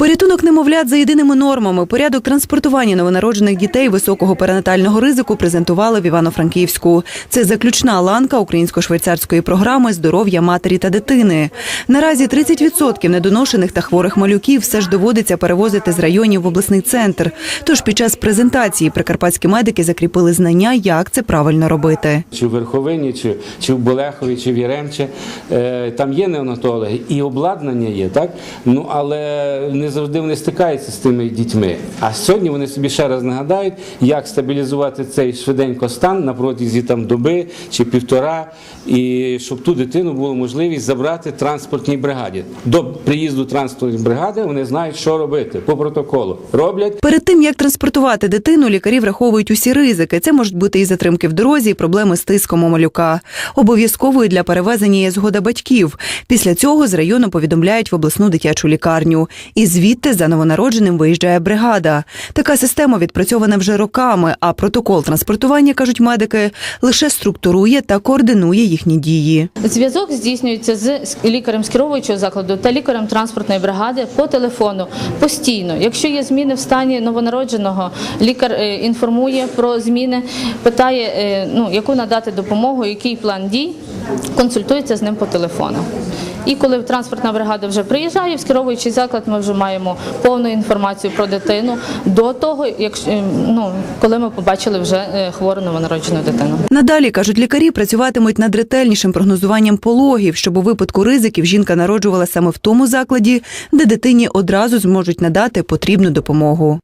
Порятунок немовлят за єдиними нормами. Порядок транспортування новонароджених дітей високого перинатального ризику презентували в Івано-Франківську. Це заключна ланка українсько-швейцарської програми здоров'я матері та дитини. Наразі 30% недоношених та хворих малюків все ж доводиться перевозити з районів в обласний центр. Тож під час презентації прикарпатські медики закріпили знання, як це правильно робити. чи в Верховині, чи, чи в Болехові, чи в Яремче. Е, там є неонатологи і обладнання є, так? Ну, але не завжди вони стикаються з тими дітьми. А сьогодні вони собі ще раз нагадають, як стабілізувати цей швиденько стан на протязі там, доби чи півтора, і щоб ту дитину було можливість забрати транспортній бригаді. До приїзду транспортної бригади вони знають, що робити по протоколу. Роблять Перед тим як транспортувати дитину, лікарі враховують усі ризики. Це можуть бути і затримки в дорозі, і проблеми з тиском у малюка. Обов'язковою для перевезення є згода батьків. Після цього з району повідомляють в обласну дитячу лікарню. І звідти за новонародженим виїжджає бригада. Така система відпрацьована вже роками. А протокол транспортування кажуть медики лише структурує та координує їхні дії. Зв'язок здійснюється з лікарем скеровуючого закладу та лікарем транспортної бригади по телефону постійно. Якщо є зміни в стані новонародженого, лікар е, інформує про зміни, питає, е, ну, яку надати допомогу, який план дій, консультується з ним по телефону. І коли транспортна бригада вже приїжджає в скеровуючий заклад, ми вже маємо повну інформацію про дитину до того, як е, ну, коли ми побачили вже е, хвору новонароджену дитину. Надалі кажуть лікарі, працюватимуть над ретельнішим прогнозуванням пологів, щоб у випадку ризиків жінка народжувала саме в тому закладі, де дитині одразу зможуть надати потрібну допомогу.